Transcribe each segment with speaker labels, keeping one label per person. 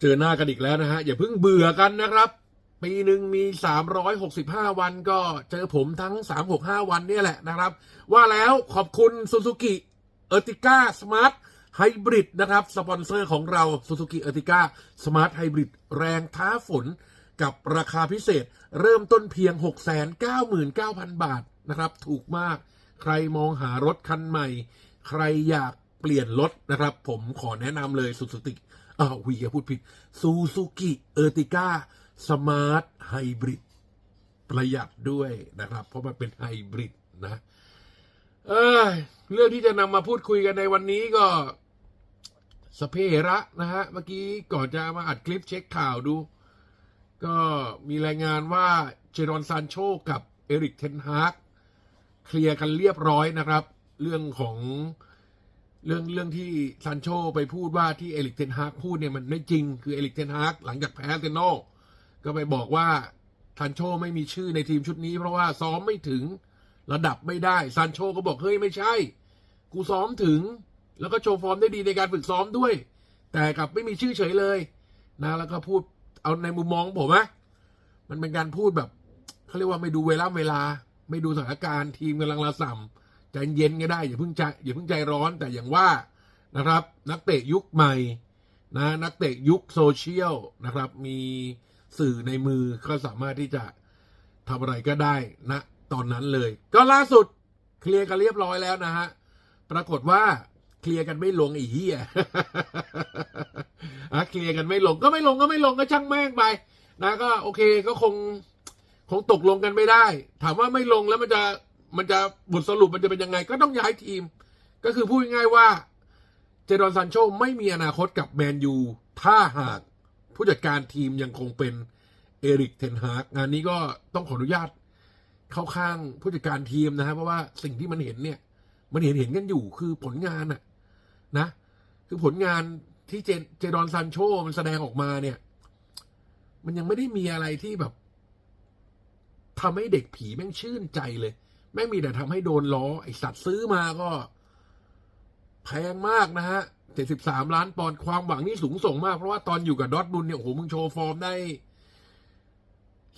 Speaker 1: เจอหน้ากันอีกแล้วนะฮะ อย่าเพิ่งเบื่อกันนะครับ ปีหนึ่งมี 365 วันก็เจอผมทั้ง 365 วันเนี่ยแหละนะครับ ว่าแล้วขอบคุณ Suzuki e r t i g a Smart Hybrid นะครับ สปอนเซอร์ของเรา Suzuki e r t i g a Smart Hybrid แรงท้าฝนกับราคาพิเศษเริ่มต้นเพียง 699,000 บาทนะครับ ถูกมาก ใครมองหารถคันใหม่ ใครอยาก เปลี่ยนรถนะครับ ผมขอแนะนำเลย Suzuki อ้าววีพูดผิด Suzuki e r t i g a Smart Hybrid ประหยัดด้วยนะครับ เพราะมันเป็นไฮบริดนะ เอยเรื่องที่จะนำมาพูดคุยกันในวันนี้ก็สเประนะฮะ เมื่อกี้ก่อนจะมาอัดคลิปเช็คข่าวดู ก็มีรายงานว่าเจรอนซานโชกับเอริกเทนฮากเคลียร์กันเรียบร้อยนะครับ เรื่องของ เรื่องเรื่องที่ซานโชไปพูดว่าที่เอริกเทนฮากพูดเนี่ยมันไม่จริงคือเอริกเทนฮากหลังจากแพ้เซนโนก็ไปบอกว่าซานโชไม่มีชื่อในทีมชุดนี้ เพราะว่าซ้อมไม่ถึงระดับไม่ได้ซานโชก็บอกเฮ้ยไม่ใช่ กูซ้อมถึง แล้วก็โชว์ฟอร์มได้ดีในการฝึกซ้อมด้วย แต่กลับไม่มีชื่อเฉยเลยนะแล้วก็พูดเอาในมุมมองผมนะมันเป็นการพูดแบบเขาเรียกว่าไม่ดูเวลาเวลา ไม่ดูสถานการณ์ทีมกำลังระส่ำ ใจเย็นก็ได้อย่าเพิ่งใจอย่าเพิ่งใจร้อนแต่อย่างว่านะครับ นักเตะยุคใหม่นะนักเตะยุคโซเชียลนะครับ มีสื่อในมือก็สามารถที่จะทำอะไรก็ได้นะตอนนั้นเลย ก็ล่าสุดเคลียร์กันเรียบร้อยแล้วนะฮะปรากฏว่าเคลียร์กันไม่ลงไอ้เหี้ยอะเคลียร์กันไม่ลงก็ไม่ลงก็ไม่ลงก็ช่างแม่งไป นะก็โอเคก็คงคงตกลงกันไม่ได้ ถามว่าไม่ลงแล้วมันจะ มันจะบทสรุปมันจะเป็นยังไง ก็ต้องย้ายทีม ก็คือพูดง่ายๆว่า เจดอนซานโชไม่มีอนาคตกับแมนยูถ้าหากผู้จัดการทีมยังคงเป็นเอริกเทนฮากงานนี้ก็ต้องขออนุญาตเข้าข้างผู้จัดการทีมนะฮะเพราะว่าสิ่งที่มันเห็นเนี่ย มันเห็นเห็นกันอยู่คือผลงานอะนะ คือผลงานที่เจเจดอนซานโชมันแสดงออกมาเนี่ย มันยังไม่ได้มีอะไรที่แบบทำให้เด็กผีแม่งชื่นใจเลย แม่งมีแต่ทำให้โดนล้อไอสัตว์ซื้อมาก็ แพงมากนะฮะเจ็ดสิบสามล้านปอนด์ความหวังนี่สูงส่งมาก เพราะว่าตอนอยู่กับดอทมุนเนี่ยโอ้โหมึงโชว์ฟอร์มได้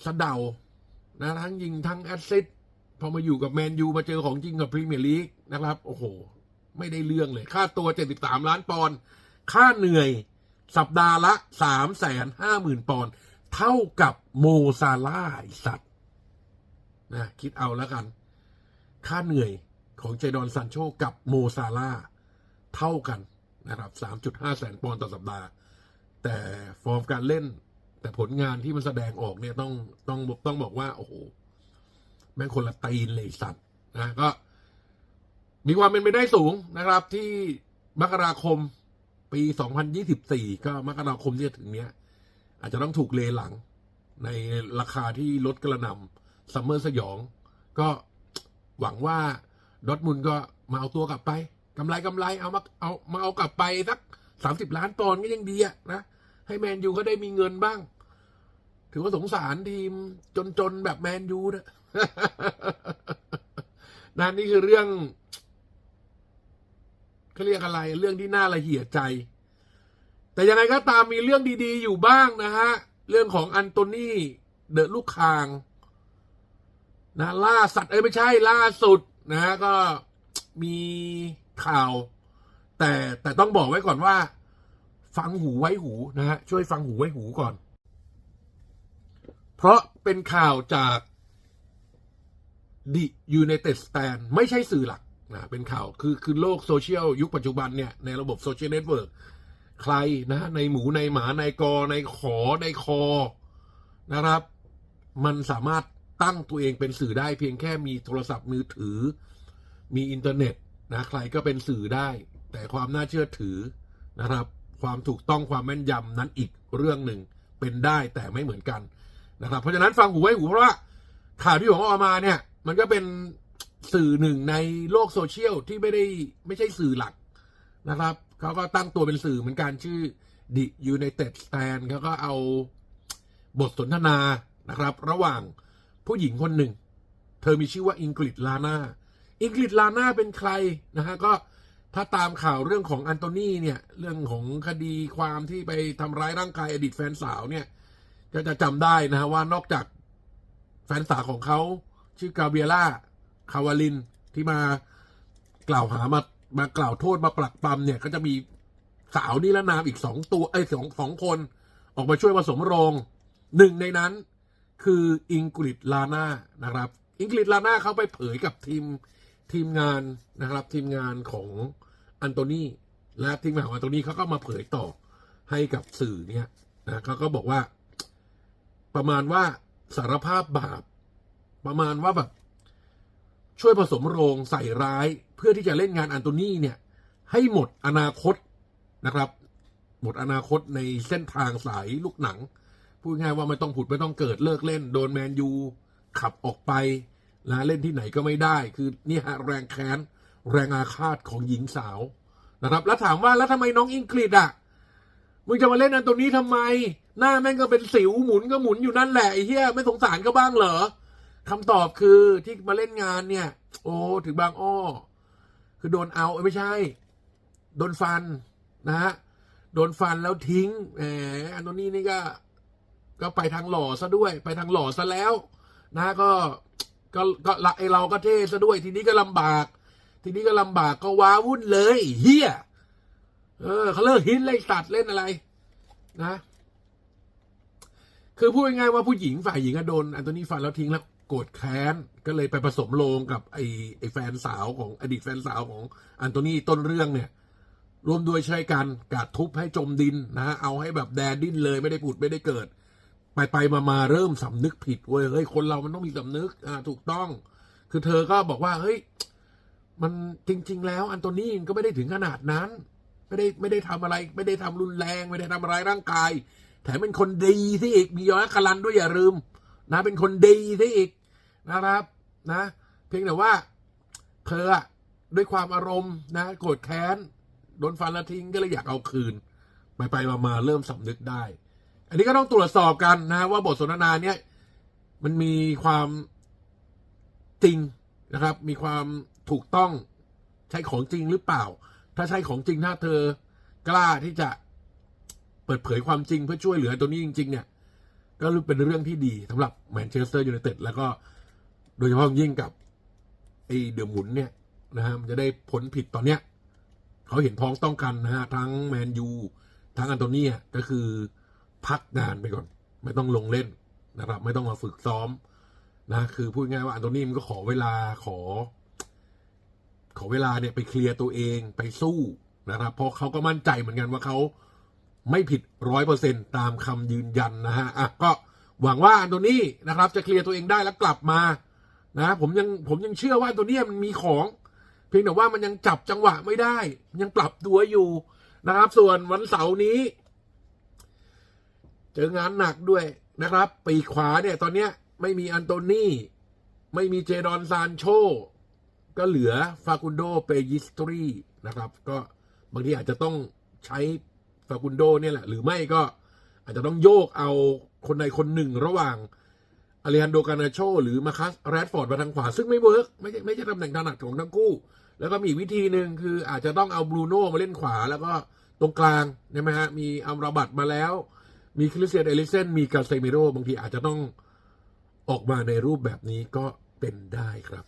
Speaker 1: สะเดานะทั้งยิงทั้งแอสซิสพอมาอยู่กับแมนยูมาเจอของจริงกับพรีเมียร์ลีกนะครับ โอ้โห ไม่ได้เรื่องเลย ค่าตัวเจ็ดสิบสามล้านปอนด์ค่าเหนื่อยสัปดาห์ละสามแสนห้าหมื่นปอนด์เท่ากับโมซาร่าไอสัตว์นะคิดเอาแล้วกัน ค่าเหนื่อยของเจดอนซันโชกับโมซาร่าเท่ากันนะครับ3.5 แสนปอนด์ต่อสัปดาห์ แต่ฟอร์มการเล่น แต่ผลงานที่มันแสดงออกเนี่ยต้องต้องต้องบอกว่า โอ้โห แม่งคนละตีนเลยสัตว์นะก็ มีความเป็นไปได้สูงนะครับ ที่มกราคมปี 2024 ก็มกราคมที่จะถึงเนี้ย อาจจะต้องถูกเลหลัง ในราคาที่ลดกระนำซัมเมอร์สยอง ก็ หวังว่าดอทมุนก็มาเอาตัวกลับไปกำไรกำไรเอามาเอามาเอากลับไปสักสามสิบล้านปอนด์ก็ยังดีอะนะ ให้แมนยูก็ได้มีเงินบ้าง ถือว่าสงสารทีมจนๆ แบบแมนยูนะนั่นนี่คือเรื่องเขาเรียกอะไร เรื่องที่น่าละเหี่ยใจ แต่ยังไงก็ตามมีเรื่องดีๆอยู่บ้างนะฮะ เรื่องของอันโตนี่เดอะลูกคาง นะล่าสัตว์เอ้ยไม่ใช่ล่าสุดนะก็มีข่าว แต่แต่ต้องบอกไว้ก่อนว่า ฟังหูไว้หูนะฮะช่วยฟังหูไว้หูก่อน เพราะเป็นข่าวจาก The United Stand ไม่ใช่สื่อหลักนะเป็นข่าวคือคือโลกโซเชียลยุคปัจจุบันเนี่ย ในระบบโซเชียลเน็ตเวิร์กใครนะ ในหมูในหมาในกอในขอในคอนะครับ มันสามารถ ตั้งตัวเองเป็นสื่อได้เพียงแค่มีโทรศัพท์มือถือ มีอินเทอร์เน็ตนะใครก็เป็นสื่อได้ แต่ความน่าเชื่อถือนะครับ ความถูกต้องความแม่นยำนั้นอีกเรื่องหนึ่งเป็นได้แต่ไม่เหมือนกันนะครับ เพราะฉะนั้นฟังหูไว้หูเพราะว่าข่าวที่ผมเอามาเนี่ย มันก็เป็นสื่อหนึ่งในโลกโซเชียลที่ไม่ได้ไม่ใช่สื่อหลักนะครับเขาก็ตั้งตัวเป็นสื่อเหมือนกันชื่อ The United Stand เขาก็เอาบทสนทนานะครับ ระหว่าง ผู้หญิงคนหนึ่ง เธอมีชื่อว่าอิงกฤษลาน่าอิงกฤษลาน่าเป็นใครนะฮะก็ถ้าตามข่าวเรื่องของอันโตนีเนี่ยเรื่องของคดีความที่ไปทำร้ายร่างกายอดีตแฟนสาวเนี่ยก็จะจำได้นะฮะว่านอกจากแฟนสาวของเขาชื่อกาเบียล่าคาวาลินที่มากล่าวหามามากล่าวโทษมาปลักปลำเนี่ย ก็จะมีสาวนิรนามอีกสองตัวไอ้สองสองคน ออกมาช่วยผสมโรงหนึ่งในนั้น คืออิงกฤษลาน่านะครับ อิงกฤษลาน่าเขาไปเผยกับทีมทีมงานนะครับ ทีมงานของอันโตนีและทีมงานของอันโตนีเขาก็มาเผยต่อให้กับสื่อเนี่ยนะเขาก็บอกว่า ประมาณว่าสารภาพบาป ประมาณว่าแบบ ช่วยผสมโรงใส่ร้ายเพื่อที่จะเล่นงานอันโตนีเนี่ย ให้หมดอนาคตนะครับ หมดอนาคตในเส้นทางสายลูกหนัง พูดง่ายว่าไม่ต้องผุดไม่ต้องเกิดเลิกเล่น โดนแมนยูขับออกไปนะเล่นที่ไหนก็ไม่ได้ คือนี่ฮะแรงแค้นแรงอาฆาตของหญิงสาวนะครับ แล้วถามว่าแล้วทำไมน้องอิงกฤษอะมึงจะมาเล่นอันตัวนี้ทำไม หน้าแม่งก็เป็นสิวหมุนก็หมุนอยู่นั่นแหละไอ้เหี้ยไม่สงสารก็บ้างเหรอคำตอบคือที่มาเล่นงานเนี่ย โอ้ถึงบางอ้อ คือโดนเอาไม่ใช่ โดนฟันนะฮะโดนฟันแล้วทิ้งแหมอันโตนี่นี่ก็ ก็ไปทางหล่อซะด้วย ไปทางหล่อซะแล้ว นะก็ก็ก็ไอเราก็เท่ซะด้วย ทีนี้ก็ลำบาก ทีนี้ก็ลำบากก็ว้าวุ่นเลยเฮียเออเขาเลิกฮิตเลยสัตว์เล่นอะไร นะ คือพูดง่ายๆว่าผู้หญิงฝ่ายหญิงอะโดนอันโตนี่ฟันแล้วทิ้งแล้วโกรธแค้น ก็เลยไปผสมโลงกับไอไอแฟนสาวของอดีตแฟนสาวของอันโตนี่ต้นเรื่องเนี่ยรวมด้วยใช้กันกาดทุบให้จมดินนะฮะเอาให้แบบแดนดิ้นเลยไม่ได้ผุดไม่ได้เกิด ไปไปมามาเริ่มสำนึกผิดเว้ยเฮ้ยคนเรามันต้องมีสำนึก อ่า ถูกต้อง คือเธอก็บอกว่า เฮ้ย มันจริง ๆ แล้วอันโตนี่ก็ไม่ได้ถึงขนาดนั้น ไม่ได้ไม่ได้ทำอะไร ไม่ได้ทำรุนแรง ไม่ได้ทำร้ายร่างกาย แถมเป็นคนดีที่อีกมีย้อนคลันด้วยอย่าลืม นะ เป็นคนดีที่อีกนะครับ นะ เพียงแต่ว่าเธอด้วยความอารมณ์นะโกรธแค้นโดนฟันละทิ้งก็เลยอยากเอาคืน ไปไปมามาเริ่มสำนึกได้ อันนี้ก็ต้องตรวจสอบกันนะว่าบทสนทนาเนี้ยมันมีความจริงนะครับ มีความถูกต้องใช่ของจริงหรือเปล่า ถ้าใช่ของจริงถ้าเธอกล้าที่จะเปิดเผยความจริงเพื่อช่วยเหลือตัวนี้จริง ๆ เนี่ย ก็เป็นเรื่องที่ดีสำหรับแมนเชสเตอร์ยูไนเต็ดแล้วก็โดยเฉพาะยิ่งกับไอเดอะหมุนเนี่ยนะฮะมันจะได้ผลผิดตอนเนี้ยเขาเห็นพ้องต้องกันนะฮะทั้งแมนยูทั้งอันโตเนียก็คือ พักงานไปก่อน ไม่ต้องลงเล่นนะครับ ไม่ต้องมาฝึกซ้อมนะคือพูดง่ายว่าอันโตนี่มันก็ขอเวลาขอ ขอเวลาเนี่ยไปเคลียร์ตัวเองไปสู้นะครับเพราะเขาก็มั่นใจเหมือนกันว่าเขาไม่ผิดร้อยเปอร์เซ็นตามคำยืนยันนะฮะอะก็หวังว่าอันโตนี่นะครับ จะเคลียร์ตัวเองได้แล้วกลับมานะผมยังผมยังเชื่อว่าอันโตนี่มันมีของเพียงแต่ว่ามันยังจับจังหวะไม่ได้ ยังปรับตัวอยู่นะครับ ส่วนวันเสาร์นี้ เจองานหนักด้วยนะครับ ปีขวาเนี่ยตอนเนี้ยไม่มีอันโตนี่ไม่มีเจดอนซานโช ก็เหลือฟากุนโดเปยิสตรีนะครับ ก็บางทีอาจจะต้องใช้ฟากุนโดเนี่ยแหละ หรือไม่ก็อาจจะต้องโยกเอาคนใดคนหนึ่งระหว่างอเลฮันโดกานาโช หรือมาคัสแรดฟอร์ดมาทางขวา ซึ่งไม่เวิร์กไม่ใช่ไม่ใช่ตำแหน่งถนัดของทั้งคู่ แล้วก็มีวิธีหนึ่งคืออาจจะต้องเอาบรูโน่มาเล่นขวา แล้วก็ตรงกลางใช่ไหมฮะมีอัมราบัตมาแล้ว มีคริสเตียนเอลิเซนมีกาเซมิโรบางทีอาจจะต้องออกมาในรูปแบบนี้ก็เป็นได้ครับ